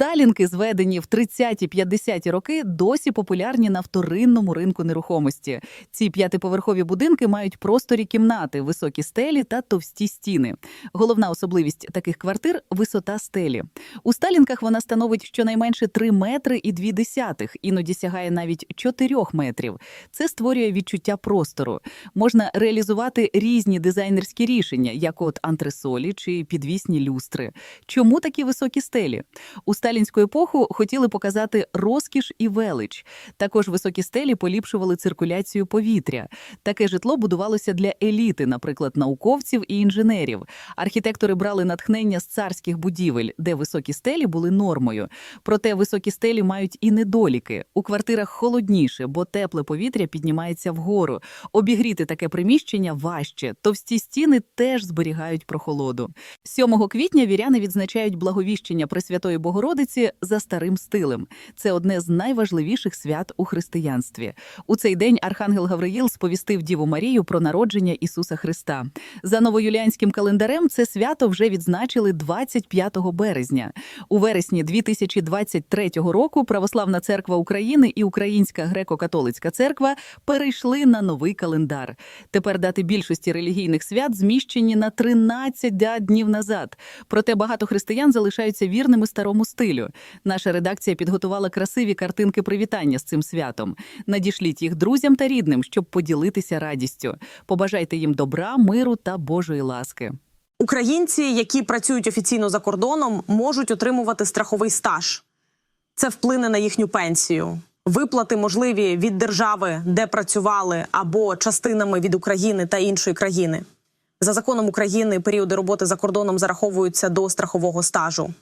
Сталінки, зведені в 30-50 роки, досі популярні на вторинному ринку нерухомості. Ці п'ятиповерхові будинки мають просторі кімнати, високі стелі та товсті стіни. Головна особливість таких квартир висота стелі. У Сталінках вона становить щонайменше 3 метри і 2 десятих, іноді сягає навіть 4 метрів. Це створює відчуття простору. Можна реалізувати різні дизайнерські рішення, як от антресолі чи підвісні люстри. Чому такі високі стелі? У сталінську епоху хотіли показати розкіш і велич. Також високі стелі поліпшували циркуляцію повітря. Таке житло будувалося для еліти, наприклад, науковців і інженерів. Архітектори брали натхнення з царських будівель, де високі стелі були нормою. Проте високі стелі мають і недоліки. У квартирах холодніше, бо тепле повітря піднімається вгору. Обігріти таке приміщення важче. Товсті стіни теж зберігають прохолоду. 7 квітня віряни відзначають благовіщення Пресвятої Богородиці за старим стилем. Це одне з найважливіших свят у християнстві. У цей день архангел Гавриїл сповістив Діву Марію про народження Ісуса Христа. За новоюліанським календарем це свято вже відзначили 25 березня. У вересні 2023 року Православна церква України і Українська греко-католицька церква перейшли на новий календар. Тепер дати більшості релігійних свят зміщені на 13 днів назад. Проте багато християн залишаються вірними старому стилю. Наша редакція підготувала красиві картинки привітання з цим святом. Надішліть їх друзям та рідним, щоб поділитися радістю. Побажайте їм добра, миру та Божої ласки. Українці, які працюють офіційно за кордоном, можуть отримувати страховий стаж. Це вплине на їхню пенсію. Виплати можливі від держави, де працювали, або частинами від України та іншої країни. За законом України періоди роботи за кордоном зараховуються до страхового стажу.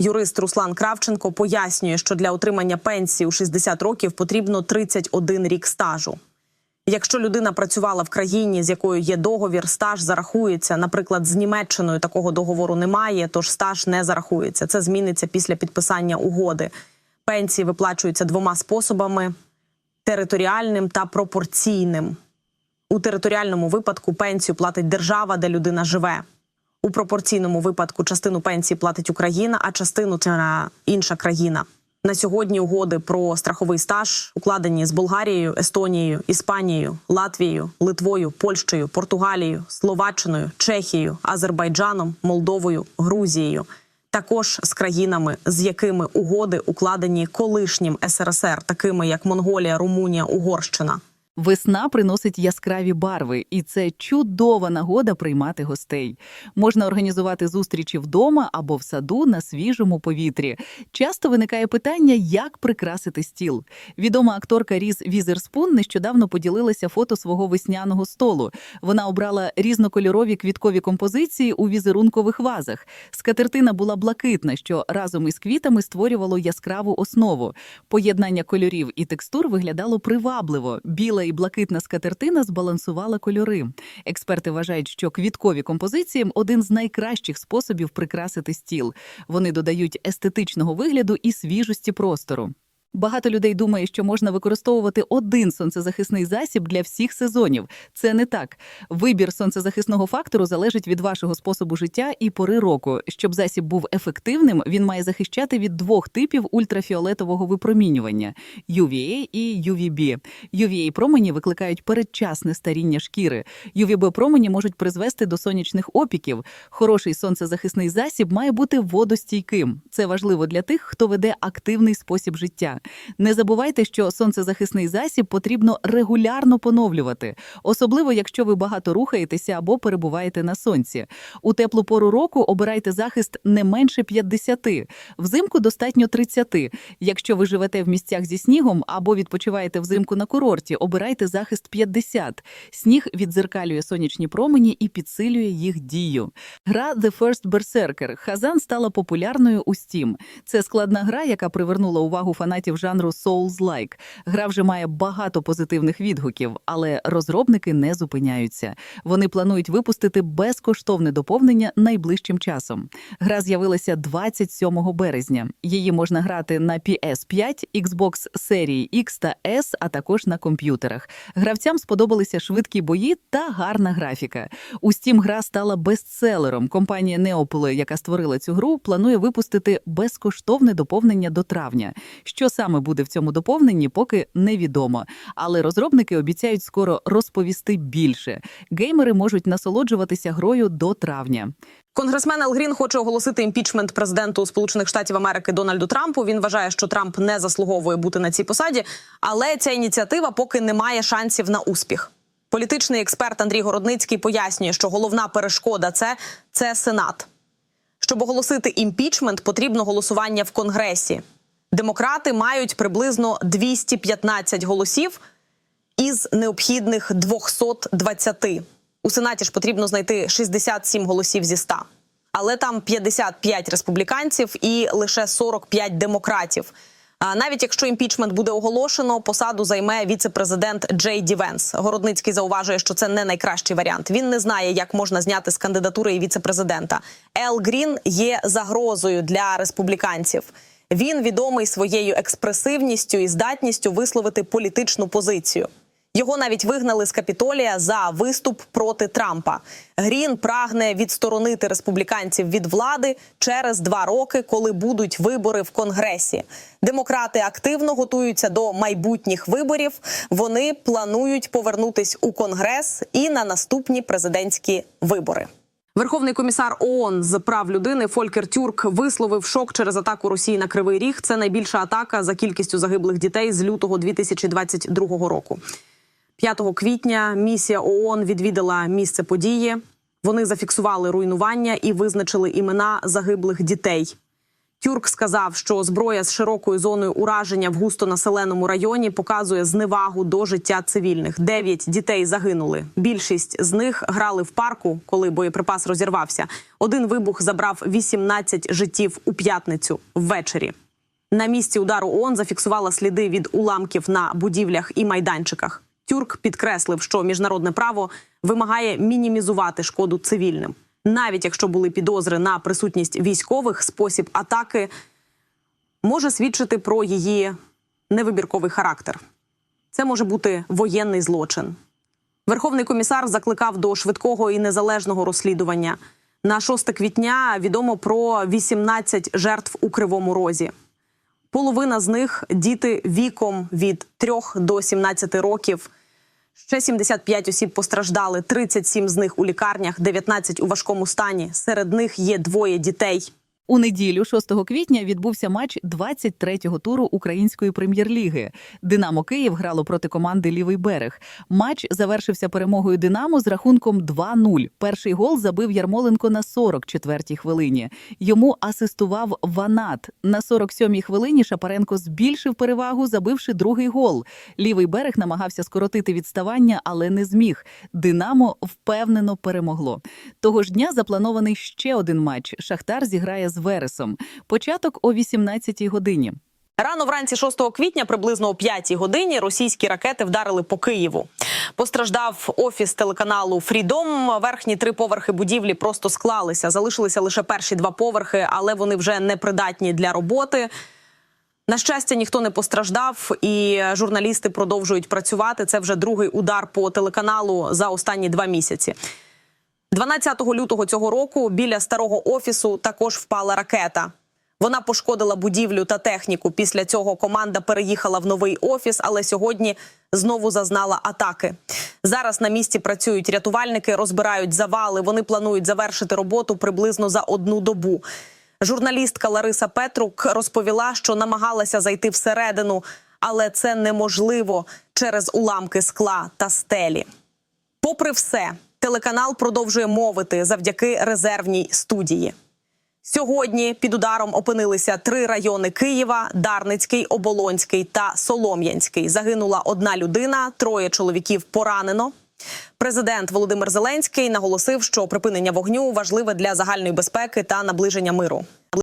Юрист Руслан Кравченко пояснює, що для отримання пенсії у 60 років потрібно 31 рік стажу. Якщо людина працювала в країні, з якою є договір, стаж зарахується. Наприклад, з Німеччиною такого договору немає, тож стаж не зарахується. Це зміниться після підписання угоди. Пенсії виплачуються двома способами: територіальним та пропорційним. У територіальному випадку пенсію платить держава, де людина живе. У пропорційному випадку частину пенсії платить Україна, а частину це інша країна. На сьогодні угоди про страховий стаж укладені з Болгарією, Естонією, Іспанією, Латвією, Литвою, Польщею, Португалією, Словаччиною, Чехією, Азербайджаном, Молдовою, Грузією. Також з країнами, з якими угоди укладені колишнім СРСР, такими як Монголія, Румунія, Угорщина. Весна приносить яскраві барви, і це чудова нагода приймати гостей. Можна організувати зустрічі вдома або в саду на свіжому повітрі. Часто виникає питання, як прикрасити стіл. Відома акторка Різ Візерспун нещодавно поділилася фото свого весняного столу. Вона обрала різнокольорові квіткові композиції у візерункових вазах. Скатертина була блакитна, що разом із квітами створювало яскраву основу. Поєднання кольорів і текстур виглядало привабливо. Біла і блакитна скатертина збалансувала кольори. Експерти вважають, що квіткові композиції один з найкращих способів прикрасити стіл. Вони додають естетичного вигляду і свіжості простору. Багато людей думає, що можна використовувати один сонцезахисний засіб для всіх сезонів. Це не так. Вибір сонцезахисного фактору залежить від вашого способу життя і пори року. Щоб засіб був ефективним, він має захищати від двох типів ультрафіолетового випромінювання UVA і UVB. UVA промені викликають передчасне старіння шкіри. UVB промені можуть призвести до сонячних опіків. Хороший сонцезахисний засіб має бути водостійким. Це важливо для тих, хто веде активний спосіб життя. Не забувайте, що сонцезахисний засіб потрібно регулярно поновлювати, особливо якщо ви багато рухаєтеся або перебуваєте на сонці. У теплу пору року обирайте захист не менше 50, взимку достатньо 30. Якщо ви живете в місцях зі снігом або відпочиваєте взимку на курорті, обирайте захист 50. Сніг відзеркалює сонячні промені і підсилює їх дію. Гра The First Berserker Хазан стала популярною у Steam. Це складна гра, яка привернула увагу фанатів фанатів жанру Souls-like. Гра вже має багато позитивних відгуків, але розробники не зупиняються. Вони планують випустити безкоштовне доповнення найближчим часом. Гра з'явилася 27 березня. Її можна грати на PS5, Xbox серії X та S, а також на комп'ютерах. Гравцям сподобалися швидкі бої та гарна графіка. У Steam гра стала бестселером. Компанія Neopole, яка створила цю гру, планує випустити безкоштовне доповнення до травня. Що саме буде в цьому доповненні, поки невідомо. Але розробники обіцяють скоро розповісти більше. Геймери можуть насолоджуватися грою до травня. Конгресмен Ел Грін хоче оголосити імпічмент президенту Сполучених Штатів Америки Дональду Трампу. Він вважає, що Трамп не заслуговує бути на цій посаді, але ця ініціатива поки не має шансів на успіх. Політичний експерт Андрій Городницький пояснює, що головна перешкода це, це Сенат. Щоб оголосити імпічмент, потрібно голосування в Конгресі. Демократи мають приблизно 215 голосів із необхідних 220. У Сенаті ж потрібно знайти 67 голосів зі 100. Але там 55 республіканців і лише 45 демократів. А навіть якщо імпічмент буде оголошено, посаду займе віце-президент Джей Ді Венс. Городницький зауважує, що це не найкращий варіант. Він не знає, як можна зняти з кандидатури і віце-президента. Ел Грін є загрозою для республіканців. Він відомий своєю експресивністю і здатністю висловити політичну позицію. Його навіть вигнали з капітолія за виступ проти Трампа. Грін прагне відсторонити республіканців від влади через два роки, коли будуть вибори в Конгресі. Демократи активно готуються до майбутніх виборів. Вони планують повернутись у Конгрес і на наступні президентські вибори. Верховний комісар ООН з прав людини Фолькер Тюрк висловив шок через атаку Росії на Кривий Ріг. Це найбільша атака за кількістю загиблих дітей з лютого 2022 року. 5 квітня місія ООН відвідала місце події. Вони зафіксували руйнування і визначили імена загиблих дітей. Тюрк сказав, що зброя з широкою зоною ураження в густонаселеному районі показує зневагу до життя цивільних. Дев'ять дітей загинули. Більшість з них грали в парку, коли боєприпас розірвався. Один вибух забрав 18 життів у п'ятницю ввечері. На місці удару ООН зафіксувала сліди від уламків на будівлях і майданчиках. Тюрк підкреслив, що міжнародне право вимагає мінімізувати шкоду цивільним. Навіть якщо були підозри на присутність військових, спосіб атаки може свідчити про її невибірковий характер. Це може бути воєнний злочин. Верховний комісар закликав до швидкого і незалежного розслідування. На 6 квітня відомо про 18 жертв у Кривому Розі. Половина з них діти віком від 3 до 17 років. Ще 75 осіб постраждали, 37 з них у лікарнях, 19 у важкому стані. Серед них є двоє дітей. У неділю, 6 квітня, відбувся матч 23-го туру української прем'єр-ліги. Динамо Київ грало проти команди Лівий берег. Матч завершився перемогою Динамо з рахунком 2-0. Перший гол забив Ярмоленко на 44-й хвилині. Йому асистував Ванат. На 47-й хвилині Шапаренко збільшив перевагу, забивши другий гол. Лівий берег намагався скоротити відставання, але не зміг. Динамо впевнено перемогло. Того ж дня запланований ще один матч. Шахтар зіграє з Вересом. Початок о 18-й годині. Рано вранці 6 квітня, приблизно о 5 годині, російські ракети вдарили по Києву. Постраждав офіс телеканалу Фрідом. Верхні три поверхи будівлі просто склалися. Залишилися лише перші два поверхи, але вони вже не придатні для роботи. На щастя, ніхто не постраждав, і журналісти продовжують працювати. Це вже другий удар по телеканалу за останні два місяці. 12 лютого цього року біля старого офісу також впала ракета. Вона пошкодила будівлю та техніку. Після цього команда переїхала в новий офіс, але сьогодні знову зазнала атаки. Зараз на місці працюють рятувальники, розбирають завали. Вони планують завершити роботу приблизно за одну добу. Журналістка Лариса Петрук розповіла, що намагалася зайти всередину, але це неможливо через уламки скла та стелі. Попри все, телеканал продовжує мовити завдяки резервній студії. Сьогодні під ударом опинилися три райони Києва: Дарницький, Оболонський та Солом'янський. Загинула одна людина, троє чоловіків поранено. Президент Володимир Зеленський наголосив, що припинення вогню важливе для загальної безпеки та наближення миру.